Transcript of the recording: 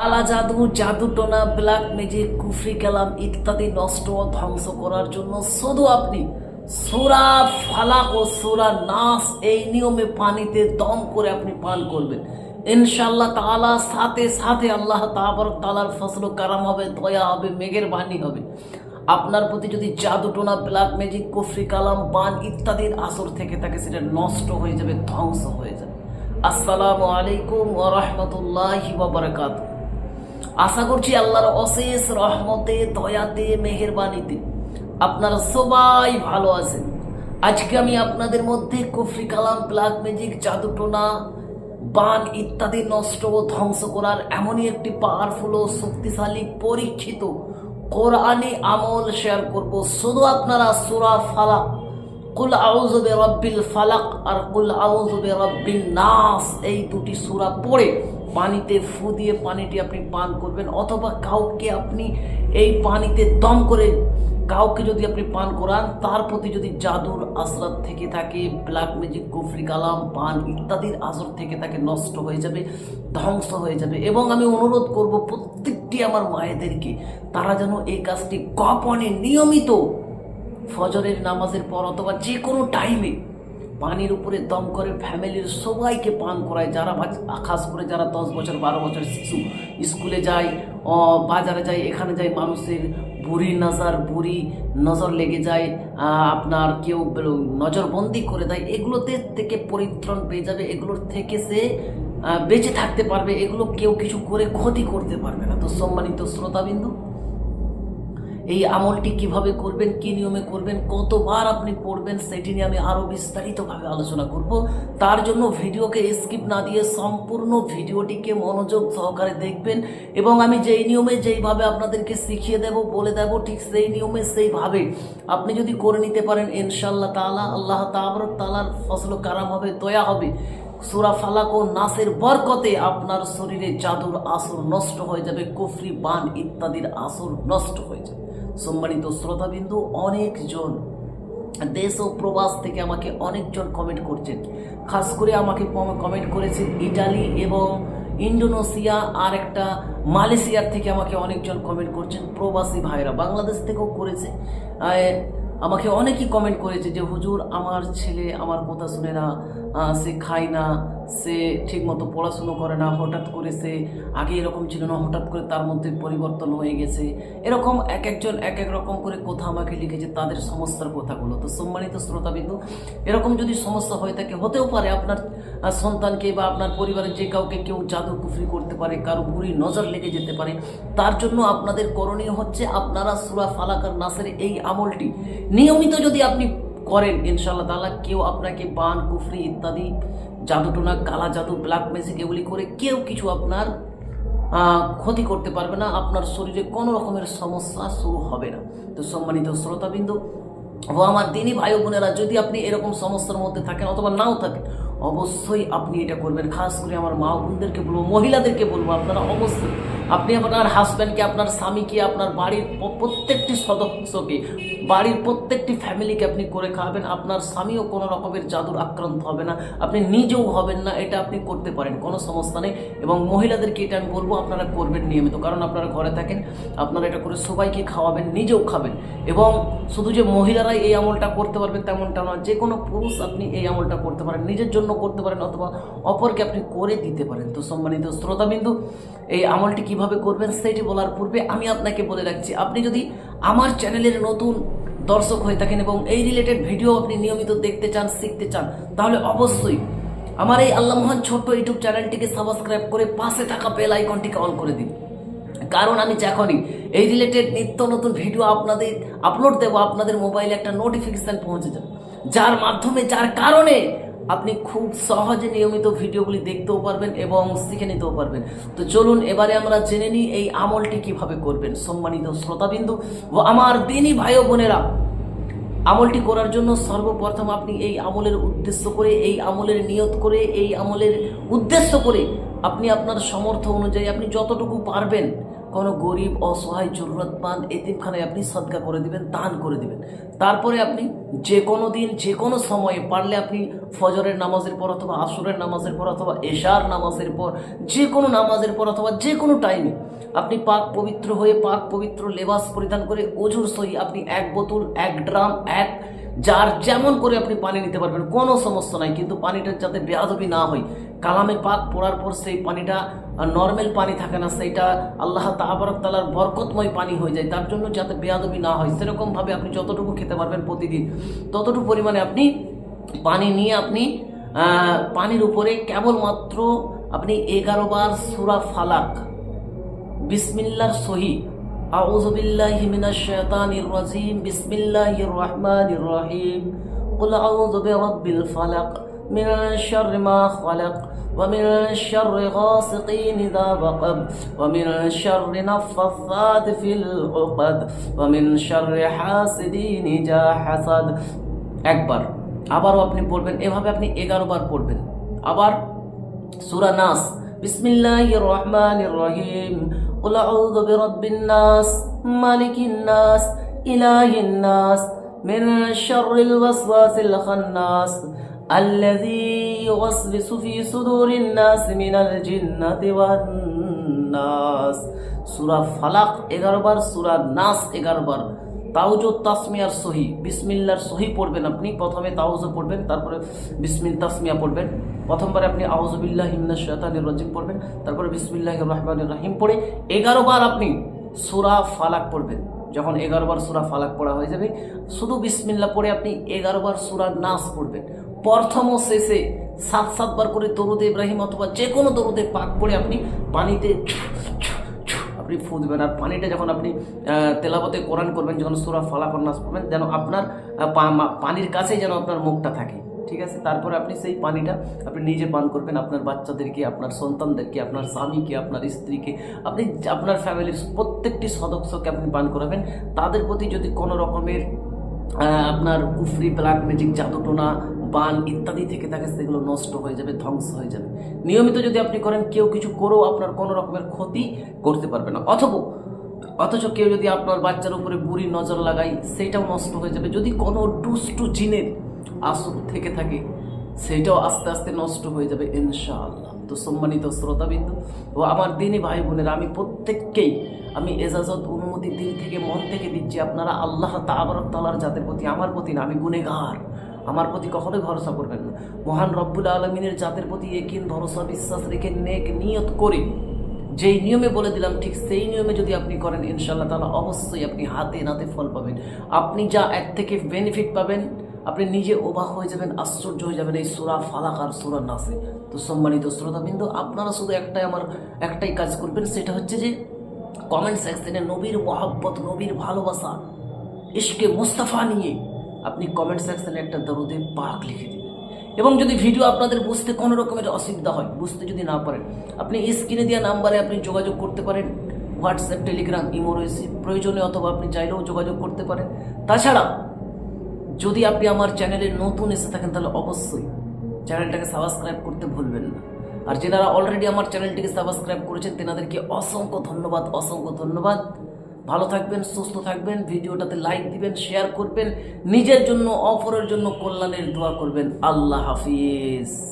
কালা জাদু জাদু টোনা, ব্ল্যাক ম্যাজিক, কুফরি কালাম ইত্যাদি নষ্ট ও ধ্বংস করার জন্য শুধু আপনি সুরা ফালাক ও সুরা নাস এই নিয়মে পানিতে দম করে আপনি পান করবেন। ইনশাল্লাহ তাআলা সাথে সাথে আল্লাহ তাবারক তাআলার ফসল কারাম হবে, দয়া হবে, মেঘের বাণী হবে। আপনার প্রতি যদি জাদু টোনা, ব্ল্যাক ম্যাজিক, কুফরি কালাম, বান ইত্যাদির আসর থেকে থাকে, সেটা নষ্ট হয়ে যাবে, ধ্বংস হয়ে যাবে। আসসালামু আলাইকুম ওয়া রাহমাতুল্লাহি ওয়া বারাকাতুহু। আশা করছি আল্লাহর অশেষ রহমতে, দয়াতে, মেহেরবানিতে আপনারা সবাই ভালো আছেন। আজকে আমি আপনাদের মধ্যে কুফরি কালাম, ব্ল্যাক ম্যাজিক, জাদুটোনা, বান ইত্যাদি নষ্ট ও ধ্বংস করার এমনই একটি পাওয়ারফুল ও শক্তিশালী, পরীক্ষিত, কোরআনি আমল শেয়ার করব। শুধু আপনারা সুরা ফালাক, কুল আউযু বিরাব্বিল ফালাক আর কুল আউযু রব্বিল নাস এই দুটি সুরা পড়ে পানিতে ফু দিয়ে পানিটি আপনি পান করবেন, অথবা কাউকে আপনি এই পানিতে দম করে কাউকে যদি আপনি পান করান, তার প্রতি যদি জাদুর আসরাত থেকে থাকে ব্ল্যাক ম্যাজিক কুফরি কালাম, পান ইত্যাদির আসর থেকে থাকে নষ্ট হয়ে যাবে, ধ্বংস হয়ে যাবে। এবং আমি অনুরোধ করব প্রত্যেকটি আমার মায়েদেরকে, তারা যেন এই কাজটি গোপনে নিয়মিত ফজরের নামাজের পর অথবা যে কোনো টাইমে পানির উপরে দম করে ফ্যামিলির সবাইকে পান করায়। যারা খাস করে যারা দশ বছর, বারো বছর শিশু, স্কুলে যায় বাজারে যায়, এখানে যায়, মানুষের বুড়ি নজর বুড়ি নজর লেগে যায় আপনার কেউ নজরবন্দি করে দেয়। এগুলোতে থেকে পরিত্রাণ পেয়ে যাবে, এগুলোর থেকে সে বেঁচে থাকতে পারবে, এগুলো কেউ কিছু করে ক্ষতি করতে পারবে না। তো সম্মানিত শ্রোতাবিন্দু এই আমলটি কীভাবে করবেন, কি নিয়মে করবেন, কতবার আপনি পড়বেন, সেটি নিয়ে আমি আরও বিস্তারিতভাবে আলোচনা করব। তার জন্য ভিডিওকে স্কিপ না দিয়ে সম্পূর্ণ ভিডিওটিকে মনোযোগ সহকারে দেখবেন এবং আমি যেই নিয়মে যেইভাবে আপনাদেরকে শিখিয়ে দেব, বলে দেব, ঠিক সেই নিয়মে সেইভাবে আপনি যদি করে নিতে পারেন ইনশাল্লাহ তাআলা, আল্লাহ তাবরক তালার ফসল কারাম হবে, দয়া হবে। সুরা ফালাক ও নাসের বরকতে আপনার শরীরে জাদুর আসর নষ্ট হয়ে যাবে, কুফরি, বান ইত্যাদির আসর নষ্ট হয়ে যাবে। সম্মানিত শ্রোতাবিন্দু, অনেকজন দেশ ও প্রবাস থেকে আমাকে অনেকজন কমেন্ট করছেন। খাস করে আমাকে কমেন্ট করেছেন ইটালি এবং ইন্দোনেশিয়া, আর একটা মালয়েশিয়ার থেকে আমাকে অনেকজন কমেন্ট করছেন প্রবাসী ভাইরা বাংলাদেশ থেকেও করেছে। আমাকে অনেকেই কমেন্ট করেছে যে, হুজুর, আমার ছেলে আমার কথা শুনে না। সে খায় না, সে ঠিকমতো পড়াশুনো করে না, হঠাৎ করে সে আগে এরকম ছিল না, হঠাৎ করে তার মধ্যে পরিবর্তন হয়ে গেছে। এরকম এক একজন এক এক রকম করে কথা আমাকে লিখেছে তাদের সমস্যার কথাগুলো। তো সম্মানিত শ্রোতাবিন্দু, এরকম যদি সমস্যা হয়ে থাকে, হতেও পারে আপনার সন্তানকে বা আপনার পরিবারের যে কাউকে কেউ জাদু কুফরি করতে পারে, কারও বুড়ি নজর লেগে যেতে পারে, তার জন্য আপনাদের করণীয় হচ্ছে আপনারা সুরা ফালাকার নাসের এই আমলটি। নিয়মিত যদি আপনি করেন ইনশাল্লাহ তাআলা, কেউ আপনাকে বান, কুফরি ইত্যাদি, জাদুটোনা কালা জাদু ব্ল্যাক ম্যাজিক এগুলি করে কেউ কিছু আপনার ক্ষতি করতে পারবে না, আপনার শরীরে কোনো রকমের সমস্যা শুরু হবে না। তো সম্মানিত শ্রোতাবিন্দু, ও আমার দিনী ভাই বোনেরা, যদি আপনি এরকম সমস্যার মধ্যে থাকেন অথবা নাও থাকেন, অবশ্যই আপনি এটা করবেন। খাস করে আমার মা বোনদেরকে বলব, মহিলাদেরকে বলব, আপনারা অবশ্যই আপনি আপনার হাজব্যান্ডকে আপনার স্বামীকে, আপনার বাড়ির প্রত্যেকটি সদস্যকে, বাড়ির প্রত্যেকটি ফ্যামিলিকে আপনি করে খাওয়াবেন। আপনার স্বামীও কোনো রকমের জাদুর আক্রান্ত হবে না। আপনি নিজেও হবেন না, এটা আপনি করতে পারেন, কোনো সমস্যা নেই। এবং মহিলাদেরকে এটা আমি বলব, আপনারা করবেন নিয়মিত। কারণ আপনারা ঘরে থাকেন, আপনারা এটা করে সবাইকে খাওয়াবেন, নিজেও খাবেন। এবং শুধু যে মহিলারাই এই আমলটা করতে পারবে তেমনটা নয়, যে কোনো পুরুষ আপনি এই আমলটা করতে পারেন, নিজের জন্য করতে পারেন, অথবা অপরকে আপনি করে দিতে পারেন। তো সম্মানিত শ্রোতাবিন্দু, এই আমলটি কীভাবে করবেন সেটি বলার পূর্বে আমি আপনাকে বলে রাখছি, আপনি যদি আমার চ্যানেলের নতুন দর্শক হয়ে থাকেন এবং এই রিলেটেড ভিডিও আপনি নিয়মিত দেখতে চান, শিখতে চান, তাহলে অবশ্যই আমার এই আল্লাহ মহান ছোট্ট ইউটিউব চ্যানেলটিকে সাবস্ক্রাইব করে পাশে থাকা বেল আইকনটিকে অন করে দিন। কারণ আমি যখনই এই রিলেটেড নিত্য নতুন ভিডিও আপনাদের আপলোড দেবো, আপনাদের মোবাইলে একটা নোটিফিকেশান পৌঁছে যাবে। যার মাধ্যমে, যার কারণে আপনি খুব সহজে নিয়মিত ভিডিওগুলি দেখতেও পারবেন এবং শিখে নিতেও পারবেন। তো চলুন, এবারে আমরা জেনে নিই এই আমলটি কীভাবে করবেন। সম্মানিত শ্রোতাবিন্দু ও আমার দিনী ভাই বোনেরা, আমলটি করার জন্য সর্বপ্রথম আপনি এই আমলের উদ্দেশ্য করে, এই আমলের নিয়ত করে, এই আমলের উদ্দেশ্য করে আপনি আপনার সমর্থ অনুযায়ী আপনি যতটুকু পারবেন কোনো গরিব, অসহায় জরুরতমান এতিমখানায় আপনি সদকা করে দিবেন, দান করে দিবেন। তারপরে আপনি যে কোনো দিন, যে কোনো সময়ে পারলে আপনি ফজরের নামাজের পর অথবা আসরের নামাজের পর অথবা এশার নামাজের পর, যে কোনো নামাজের পর অথবা যে কোনো টাইমে আপনি পাক পবিত্র হয়ে পাক পবিত্র লেবাস পরিধান করে অজুর সহি আপনি এক বোতল, এক ড্রাম, এক যার যেমন করে আপনি পানি নিতে পারবেন, কোনো সমস্যা নাই। কিন্তু পানিটা যাতে বেয়াদবি না হয়, কালামে পাক পড়ার পর সেই পানিটা নর্মাল পানি থাকে না, সেইটা আল্লাহ তাবারক তালার বরকতময় পানি হয়ে যায়। তার জন্য যাতে বেয়াদবি না হয়, সেরকমভাবে আপনি যতটুকু খেতে পারবেন প্রতিদিন, ততটুকু পরিমাণে আপনি পানি নিয়ে আপনি পানির উপরে কেবলমাত্র আপনি এগারো বার সুরা ফালাক, বিসমিল্লার সহি আউযু বিল্লাহি মিনাশ শাইতানির রাজিম বিসমিল্লাহির রহমানির রহিম قل أعوذ برب الفلق من شر ما خلق ومن شر غاسق إذا وقب ومن شر نفثات في العقد ومن شر حاسد إذا حسد একবার আবারও আপনি পড়বেন এভাবে আপনি এগারো বার পড়বেন আবার সূরা নাস বিসমিল্লাহির রহমানির রহিম قل أعوذ برب الناس مالك الناس إله الناس من شر الوسواس الخناس الذي يوسوس في صدور الناس من الجنة والناس সূরা ফালাক এগারো বার সূরা নাস এগারো বার তাউজ তাসমিয়ার সহি, বিসমিল্লার সহি পড়বেন আপনি। প্রথমে তাউজ পড়বেন, তারপরে বিসমিল তাসমিয়া পড়বেন। প্রথমবারে আপনি আউজবিল্লাহ হিমনা শৈতানির রজিম পড়বেন, তারপরে বিসমিল্লাহ রহমানির রাহিম পড়ে এগারো বার আপনি সুরা ফালাক পড়বেন। যখন এগারো বার সুরা ফালাক পড়া হয়ে যাবে, শুধু বিসমিল্লা পড়ে আপনি এগারো বার সুরা নাস পড়বেন। প্রথম ও শেষে সাত সাতবার করে দরুদ ইব্রাহিম অথবা যে কোনো দরুদে পাক পড়ে আপনি পানিতে আপনি ফু দেবেন আর পানিটা যখন আপনি আহ, তেলাবতে কোরআন করবেন যখন সুরা ফালাক নাস পড়বেন যেন আপনার পানির কাছেই যেন আপনার মুখটা থাকে। ঠিক আছে? তারপরে আপনি সেই পানিটা আপনি নিজে পান করবেন আপনার বাচ্চাদেরকে আপনার সন্তানদেরকে আপনার স্বামীকে আপনার স্ত্রীকে আপনি আপনার ফ্যামিলির প্রত্যেকটি সদস্যকে আপনি পান করাবেন। তাদের প্রতি যদি কোনো রকমের আপনার কুফরি ব্ল্যাক ম্যাজিক জাদুটোনা বান ইত্যাদি থেকে থাকে সেগুলো নষ্ট হয়ে যাবে, ধ্বংস হয়ে যাবে। নিয়মিত যদি আপনি করেন, কেউ কিছু করেও আপনার কোনো রকমের ক্ষতি করতে পারবে না। অথবা, অথচ কেউ যদি আপনার বাচ্চার উপরে বুড়ি নজর লাগায় সেটাও নষ্ট হয়ে যাবে। যদি কোনো দুষ্টু জিনের আসর থেকে থাকে সেটাও আস্তে আস্তে নষ্ট হয়ে যাবে, ইনশাআল্লাহ। তো সম্মানিত শ্রোতাবিন্দু ও আমার দিনই ভাই বোনের, আমি প্রত্যেককেই, আমি এজাজত অনুমতি দিল থেকে মন থেকে দিচ্ছি, আপনারা আল্লাহ তাবরক তালার জাতের প্রতি, আমার প্রতি না, আমি গুনেগার আমার প্রতি কখনোই ভরসা করবেন না। মহান রব্বুল আলমিনের জাতের প্রতি একিন ভরসা, বিশ্বাস রেখে নেক নিয়ত করে যেই নিয়মে বলে দিলাম, ঠিক সেই নিয়মে যদি আপনি করেন ইনশাল্লাহ তাহলে অবশ্যই আপনি হাতে নাতে ফল পাবেন। আপনি যা এক থেকে বেনিফিট পাবেন, আপনি নিজে অবাক হয়ে যাবেন, আশ্চর্য হয়ে যাবেন এই সুরা ফালাক আর সুরা নাসে তো সম্মানিত শ্রোতাবিন্দু, আপনারা শুধু একটাই আমার, একটাই কাজ করবেন, সেটা হচ্ছে যে কমেন্ট সেকশনে নবীর মহাব্বত, নবীর ভালোবাসা, ইশকে মুস্তাফা নিয়ে আপনি কমেন্ট সেকশনে একটা দরুদে পাক লিখে দিবেন। এবং যদি ভিডিও আপনাদের বুঝতে কোনো রকমের অসুবিধা হয়, বুঝতে যদি না পারেন, আপনি স্ক্রিনে দেওয়া নাম্বারে আপনি যোগাযোগ করতে পারেন। হোয়াটসঅ্যাপ টেলিগ্রাম ইমো রয়েছে, প্রয়োজনে অথবা আপনি চাইলেও যোগাযোগ করতে পারেন। তাছাড়া, যদি আপনি আমার চ্যানেলে নতুন এসে থাকেন, তাহলে অবশ্যই চ্যানেলটাকে সাবস্ক্রাইব করতে ভুলবেন না। আর যেনারা অলরেডি আমার চ্যানেলটিকে সাবস্ক্রাইব করেছেন, তেনাদেরকে অসংখ্য ধন্যবাদ অসংখ্য ধন্যবাদ। ভালো থাকবেন, সুস্থ থাকবেন, ভিডিওটাতে লাইক দিবেন শেয়ার করবেন, নিজের জন্য, অপরের জন্য কল্যাণের দোয়া করবেন। আল্লাহ হাফিজ।